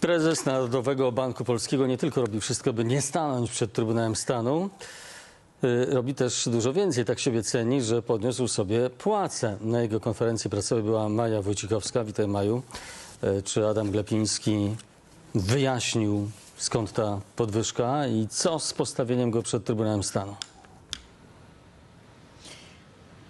Prezes Narodowego Banku Polskiego nie tylko robi wszystko, by nie stanąć przed Trybunałem Stanu, y, robi też dużo więcej. Tak siebie ceni, że podniósł sobie płacę. Na jego konferencji prasowej była Maja Wojcikowska. Witaj Maju. Y, Czy Adam Glapiński wyjaśnił skąd ta podwyżka i co z postawieniem go przed Trybunałem Stanu?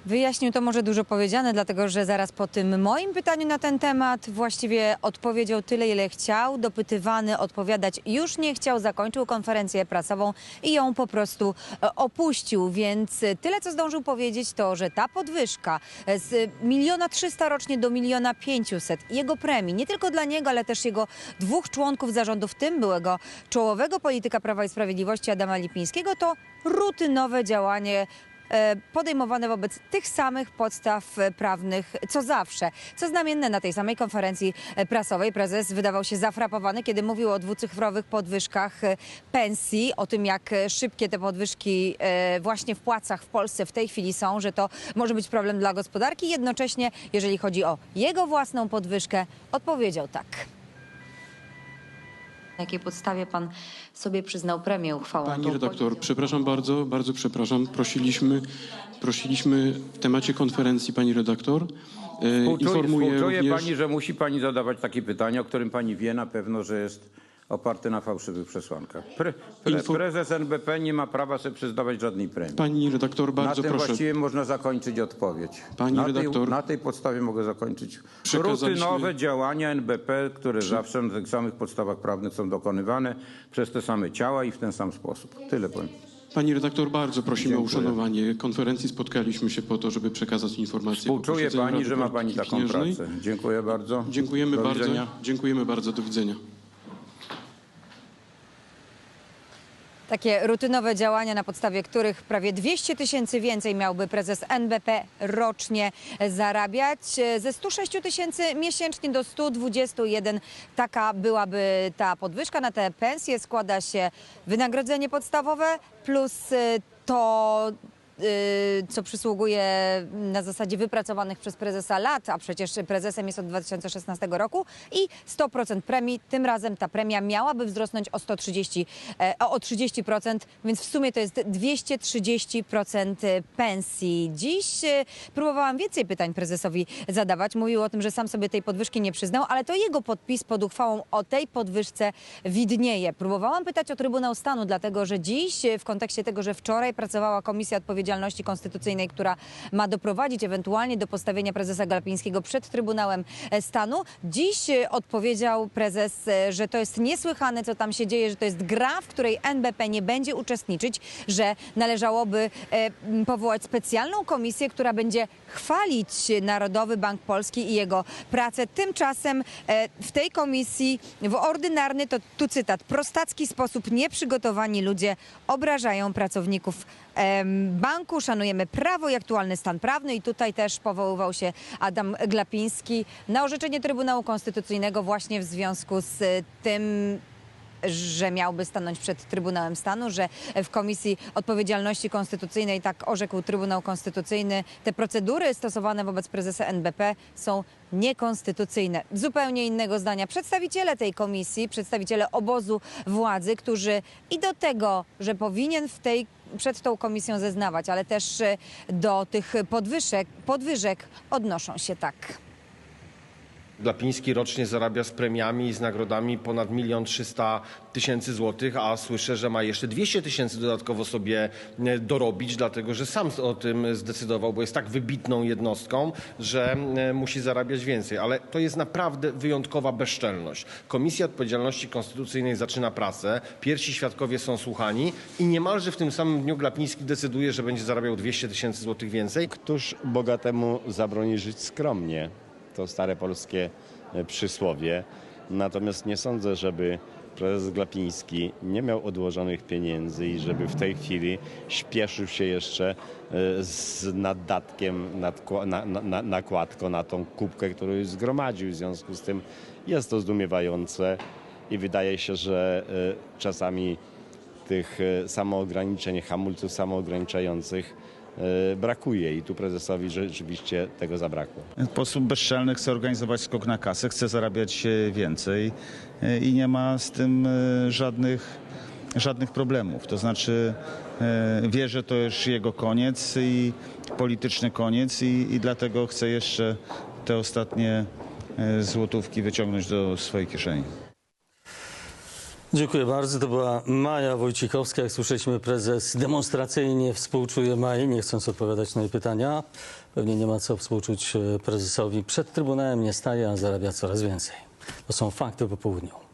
Wyjaśnił to może dużo powiedziane, dlatego że zaraz po tym moim pytaniu na ten temat właściwie odpowiedział tyle, ile chciał. Dopytywany odpowiadać już nie chciał, zakończył konferencję prasową i ją po prostu e, opuścił. Więc e, tyle, co zdążył powiedzieć, to, że ta podwyżka e, z miliona trzysta rocznie do miliona pięciuset jego premii, nie tylko dla niego, ale też jego dwóch członków zarządu, w tym byłego czołowego polityka Prawa i Sprawiedliwości Adama Lipińskiego, to rutynowe działanie podejmowane wobec tych samych podstaw e, prawnych co zawsze. Co znamienne na tej samej konferencji e, prasowej prezes wydawał się zafrapowany, kiedy mówił o dwucyfrowych podwyżkach e, pensji, o tym jak e, szybkie te podwyżki e, właśnie w płacach w Polsce w tej chwili są, że to może być problem dla gospodarki. Jednocześnie, jeżeli chodzi o jego własną podwyżkę, odpowiedział tak. Na jakiej podstawie pan sobie przyznał premię uchwałą? Pani tą redaktor, przepraszam bardzo, bardzo przepraszam. Prosiliśmy, prosiliśmy w temacie konferencji pani redaktor. E, Współczuję, informuję współczuję również, pani, że musi pani zadawać takie pytanie, o którym pani wie na pewno, że jest oparte na fałszywych przesłankach. Pre, pre, Info- prezes NBP nie ma prawa sobie przyznawać żadnej premii. pani redaktor, na bardzo tym proszę. właściwie można zakończyć odpowiedź. Pani na, redaktor- tej, na tej podstawie mogę zakończyć. Rutynowe działania NBP, które zawsze na tych samych podstawach prawnych są dokonywane przez te same ciała i w ten sam sposób. Tyle powiem. Pani redaktor, bardzo prosimy Dziękuję. o uszanowanie konferencji. Spotkaliśmy się po to, żeby przekazać informacje. Współczuję pani, Rady że ma pani taką Pieniężnej. pracę. Dziękuję bardzo. Dziękujemy Do bardzo. widzenia. Dziękujemy bardzo. Do widzenia. Takie rutynowe działania, na podstawie których prawie 200 tysięcy więcej miałby prezes NBP rocznie zarabiać. Ze 106 tysięcy miesięcznie do 121 taka byłaby ta podwyżka. Na te pensje składa się wynagrodzenie podstawowe plus y, to co przysługuje na zasadzie wypracowanych przez prezesa lat, a przecież prezesem jest od 2016 roku i 100% premii. Tym razem ta premia miałaby wzrosnąć o 130, e, o o 30%, więc w sumie to jest 230% pensji. Dziś e, próbowałam więcej pytań prezesowi zadawać. Mówił o tym, że sam sobie tej podwyżki nie przyznał, ale to jego podpis pod uchwałą o tej podwyżce widnieje. Próbowałam pytać o Trybunał Stanu, dlatego że dziś e, w kontekście tego, że wczoraj pracowała Komisja Odpowiedzialności Konstytucyjnej, która ma doprowadzić ewentualnie do postawienia prezesa Glapińskiego przed Trybunałem Stanu. Dziś e, odpowiedział prezes, e, że to jest niesłychane, co tam się dzieje, że to jest gra, w której NBP nie będzie uczestniczyć, że należałoby e, powołać specjalną komisję, która będzie chwalić Narodowy Bank Polski i jego pracę. Tymczasem w tej komisji w ordynarny, to tu cytat, prostacki sposób nieprzygotowani ludzie obrażają pracowników banku. Szanujemy prawo i aktualny stan prawny i tutaj też powoływał się Adam Glapiński na orzeczenie Trybunału Konstytucyjnego właśnie w związku z tym, że miałby stanąć przed Trybunałem Stanu, że w Komisji Odpowiedzialności Konstytucyjnej, tak orzekł Trybunał Konstytucyjny, te procedury stosowane wobec prezesa NBP są niekonstytucyjne. Zupełnie innego zdania przedstawiciele tej komisji, przedstawiciele obozu władzy, którzy i do tego, że powinien w tej przed tą komisją zeznawać, ale też e, do tych podwyżek, podwyżek odnoszą się tak. Glapiński rocznie zarabia z premiami i z nagrodami ponad milion trzysta tysięcy złotych, a słyszę, że ma jeszcze 200 tysięcy dodatkowo sobie e, dorobić, dlatego że sam o tym zdecydował, bo jest tak wybitną jednostką, że e, musi zarabiać więcej. Ale to jest naprawdę wyjątkowa bezczelność. Komisja Odpowiedzialności Konstytucyjnej zaczyna pracę, pierwsi świadkowie są słuchani i niemalże w tym samym dniu Glapiński decyduje, że będzie zarabiał 200 tysięcy złotych więcej. Któż bogatemu zabroni żyć skromnie? To stare polskie e, przysłowie. Natomiast nie sądzę, żeby prezes Glapiński nie miał odłożonych pieniędzy i żeby w tej chwili śpieszył się jeszcze e, z naddatkiem, nakładką na tą kubkę, którą już zgromadził. W związku z tym jest to zdumiewające i wydaje się, że e, czasami tych samoograniczeń, hamulców samoograniczających brakuje i tu prezesowi rzeczywiście tego zabrakło. W sposób bezczelny chce organizować skok na kasę, chce zarabiać e, więcej e, i nie ma z tym e, żadnych, żadnych problemów. To znaczy e, wie, że to już jego koniec i polityczny koniec i, i dlatego chce jeszcze te ostatnie e, złotówki wyciągnąć do swojej kieszeni. Dziękuję bardzo. To była Maja Wojciechowska. Jak słyszeliśmy, prezes demonstracyjnie współczuje Maji, nie chcąc odpowiadać na jej pytania. Pewnie nie ma co współczuć e, prezesowi. Przed Trybunałem nie staje, a zarabia coraz więcej. To są fakty po południu.